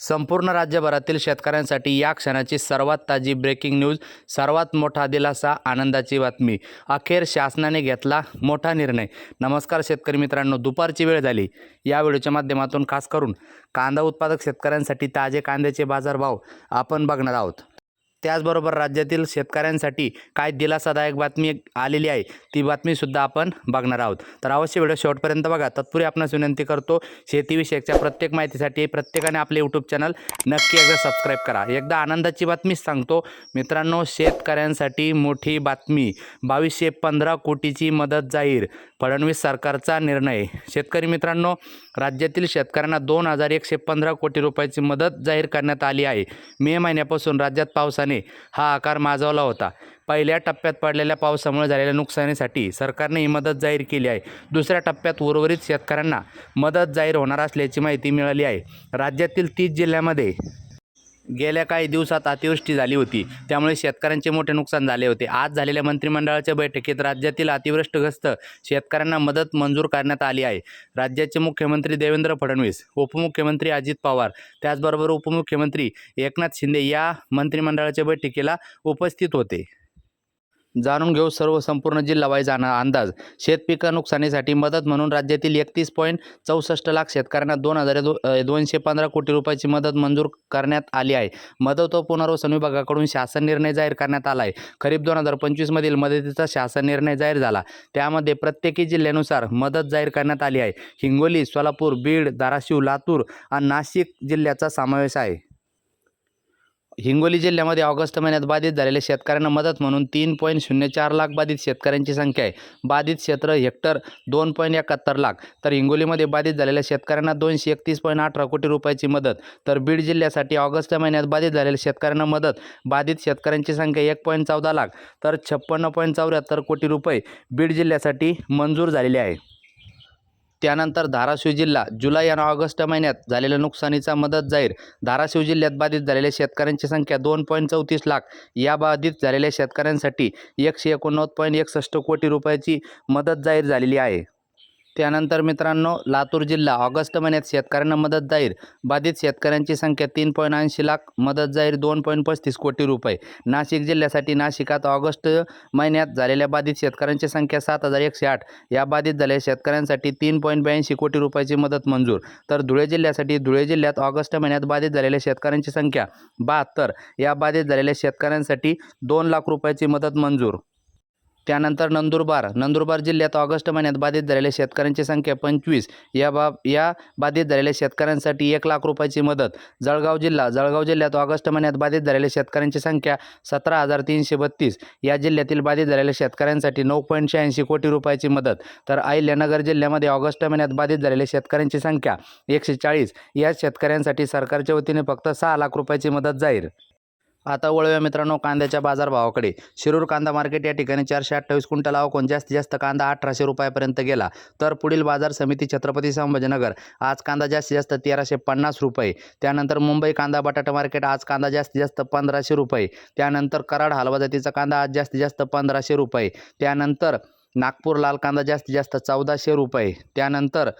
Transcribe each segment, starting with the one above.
संपूर्ण राज्यभरातील शेतकऱ्यांसाठी या क्षणाची सर्वात ताजी ब्रेकिंग न्यूज सर्वात मोठा दिलासा आनंदाची बातमी. अखेर शासनाने घेतला मोठा निर्णय. नमस्कार शेतकरी मित्रांनो दुपारची वेळ झाली. या व्हिडिओच्या माध्यमातून खास करून कांदा उत्पादक शेतकऱ्यांसाठी ताजे कांद्याचे बाजारभाव आपण बघणार आहोत. त्याचबरोबर राज्यातील शेतकऱ्यांसाठी काय दिलासादायक बातमी आलेली आहे. ती बातमीसुद्धा आपण बघणार आहोत. तर अवश्य व्हिडिओ शेवटपर्यंत बघा. तत्पूर्वी आपणास विनंती करतो शेतीविषयकच्या प्रत्येक माहितीसाठी प्रत्येकाने आपले यूट्यूब चॅनल नक्की एकदा सबस्क्राईब करा. एकदा आनंदाची बातमीच सांगतो. मित्रांनो शेतकऱ्यांसाठी मोठी बातमी. बावीसशे पंधरा कोटीची मदत जाहीर. फडणवीस सरकारचा निर्णय. शेतकरी मित्रांनो राज्यातील शेतकऱ्यांना दोन हजार एकशे पंधरा कोटी रुपयाची मदत जाहीर करण्यात आली आहे. मे महिन्यापासून राज्यात पावसाने हा आकार माजवला होता. पहिल्या टप्प्यात पडलेल्या पावसामुळे झालेल्या नुकसानीसाठी सरकारने ही मदत जाहीर केली आहे. दुसऱ्या टप्प्यात उर्वरित शेतकऱ्यांना मदत जाहीर होणार असल्याची माहिती मिळाली आहे. राज्यातील तीस जिल्ह्यामध्ये गेल्या काही दिवसात अतिवृष्टी झाली होती. त्यामुळे शेतकऱ्यांचे मोठे नुकसान झाले होते. आज झालेल्या मंत्रिमंडळाच्या बैठकीत राज्यातील अतिवृष्टग्रस्त शेतकऱ्यांना मदत मंजूर करण्यात आली आहे. राज्याचे मुख्यमंत्री देवेंद्र फडणवीस उपमुख्यमंत्री अजित पवार त्याचबरोबर उपमुख्यमंत्री एकनाथ शिंदे या मंत्रिमंडळाच्या बैठकीला उपस्थित होते. जाणून घेऊ सर्व संपूर्ण जिल्हा जाणं अंदाज. शेतपिक नुकसानीसाठी मदत म्हणून राज्यातील एकतीस पॉईंट चौसष्ट लाख शेतकऱ्यांना दोन हजार दो दोनशे पंधरा कोटी रुपयाची मदत मंजूर करण्यात आली आहे. मदत व पुनर्वसन विभागाकडून शासन निर्णय जाहीर करण्यात आला आहे. खरीप दोन हजार पंचवीसमधील मदतीचा शासन निर्णय जाहीर झाला. त्यामध्ये प्रत्येकी जिल्ह्यानुसार मदत जाहीर करण्यात आली आहे. हिंगोली सोलापूर बीड धाराशिव लातूर आणि नाशिक जिल्ह्याचा समावेश आहे. हिंगोली जिल्ह्यामध्ये ऑगस्ट महिन्यात बाधित झालेल्या शेतकऱ्यांना मदत म्हणून तीन पॉईंट शून्य चार लाख बाधित शेतकऱ्यांची संख्या आहे. बाधित क्षेत्र हेक्टर दोन पॉईंट एकाहत्तर लाख. तर हिंगोलीमध्ये बाधित झालेल्या शेतकऱ्यांना दोनशे एकतीस पॉईंट अठरा कोटी रुपयाची मदत. तर बीड जिल्ह्यासाठी ऑगस्ट महिन्यात बाधित झालेल्या शेतकऱ्यांना मदत. बाधित शेतकऱ्यांची संख्या एक पॉईंट चौदा लाख. तर छप्पन्न पॉईंट चौऱ्याहत्तर कोटी रुपये बीड जिल्ह्यासाठी मंजूर झालेले आहे. त्यानंतर धाराशिव जिल्हा जुलै आणि ऑगस्ट महिन्यात झालेल्या नुकसानीचा मदत जाहीर. धाराशिव जिल्ह्यात बाधित झालेल्या शेतकऱ्यांची संख्या दोन पॉईंट चौतीस लाख. या बाधित झालेल्या शेतकऱ्यांसाठी एकशे एकोणनव्वद पॉईंट एकसष्ट कोटी रुपयाची मदत जाहीर झालेली आहे. त्यानंतर मित्रांनो लातूर जिल्हा ऑगस्ट महिन्यात शेतकऱ्यांना मदत जाहीर. बाधित शेतकऱ्यांची संख्या तीन पॉईंट ऐंशी लाख मदत जाहीर दोन पॉईंट पस्तीस कोटी रुपये. नाशिक जिल्ह्यासाठी नाशिकात ऑगस्ट महिन्यात झालेल्या बाधित शेतकऱ्यांची संख्या सात हजार एकशे आठ. या बाधित झालेल्या शेतकऱ्यांसाठी तीन पॉईंट ब्याऐंशी कोटी रुपयाची मदत मंजूर. तर धुळे जिल्ह्यासाठी धुळे जिल्ह्यात ऑगस्ट महिन्यात बाधित झालेल्या शेतकऱ्यांची संख्या बहात्तर. या बाधित झालेल्या शेतकऱ्यांसाठी दोन लाख रुपयाची मदत मंजूर. त्यानंतर नंदुरबार. नंदुरबार जिल्ह्यात ऑगस्ट महिन्यात बाधित झालेल्या शेतकऱ्यांची संख्या पंचवीस. या बाब या बाधित झालेल्या शेतकऱ्यांसाठी एक लाख रुपयाची मदत. जळगाव जिल्हा जळगाव जिल्ह्यात ऑगस्ट महिन्यात बाधित झालेल्या शेतकऱ्यांची संख्या सतरा हजार तीनशे बत्तीस. या जिल्ह्यातील बाधित झालेल्या शेतकऱ्यांसाठी नऊ पॉईंट शहाऐंशी कोटी रुपयाची मदत. तर अहिल्यानगर जिल्ह्यामध्ये ऑगस्ट महिन्यात बाधित झालेल्या शेतकऱ्यांची संख्या एकशे चाळीस. या शेतकऱ्यांसाठी सरकारच्या वतीने फक्त सहा लाख रुपयाची मदत जाहीर. आता वळूया मित्रांनो कांद्याच्या बाजारभावाकडे. शिरूर कांदा मार्केट या ठिकाणी चारशे अठ्ठावीस क्विंटल आवकून जास्तीत जास्त कांदा अठराशे रुपयापर्यंत गेला. तर पुढील बाजार समिती छत्रपती संभाजीनगर. आज कांदा जास्तीत जास्त तेराशे पन्नास रुपये. त्यानंतर मुंबई कांदा बटाटा मार्केट आज कांदा जास्तीत जास्त पंधराशे रुपये. त्यानंतर कराड हलवा जातीचा कांदा आज जास्तीत जास्त पंधराशे रुपये. त्यानंतर नागपूर लाल कांदा जास्तीत जास्त चौदाशे रुपये. त्यानंतर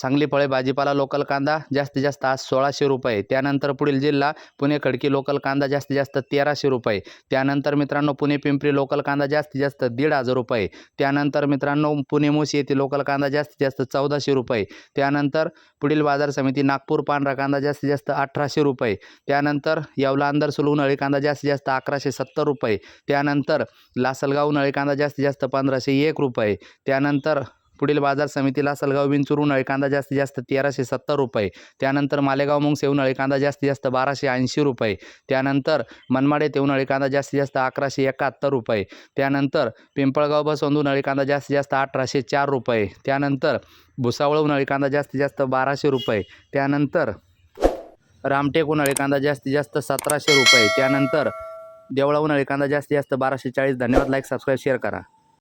सांगली फळे भाजीपाला लोकल कांदा जास्तीत जास्त आज सोळाशे रुपये. त्यानंतर पुढील जिल्हा पुणे खडकी लोकल कांदा जास्तीत जास्त तेराशे रुपये. त्यानंतर मित्रांनो पुणे पिंपरी लोकल कांदा जास्तीत जास्त दीड हजार रुपये. त्यानंतर मित्रांनो पुणे मोशी येथे लोकल कांदा जास्तीत जास्त चौदाशे रुपये. त्यानंतर पुढील बाजार समिती नागपूर पांढरा कांदा जास्तीत जास्त अठराशे रुपये. त्यानंतर येवला अंदर सुलू उन्हाळी कांदा जास्तीत जास्त अकराशे सत्तर रुपये. त्यानंतर लासलगाव उन्हाळी कांदा जास्तीत जास्त पंधराशे एक रुपये. त्यानंतर पुढील बाजार समितीला सलगाव विंचूर उन्हाळी कांदा जास्तीत जास्त तेराशे सत्तर रुपये. त्यानंतर मालेगाव मुंगसे उन्हाळी कांदा जास्तीत जास्त बाराशे ऐंशी रुपये. त्यानंतर मनमाडे तेऊ उन्हाळी कांदा जास्तीत जास्त अकराशे एकाहत्तर रुपये. त्यानंतर पिंपळगाव बसवंत उन्हाळी कांदा जास्तीत जास्त अठराशे चार रुपये. त्यानंतर भुसावळ उन्हाळी कांदा जास्तीत जास्त बाराशे रुपये. त्यानंतर रामटेक उन्हाळी कांदा जास्तीत जास्त सतराशे रुपये. त्यानंतर देवळा उन्हाळी कांदा जास्तीत जास्त बाराशे चाळीस. धन्यवाद. लाईक सबस्क्राईब शेअर करा.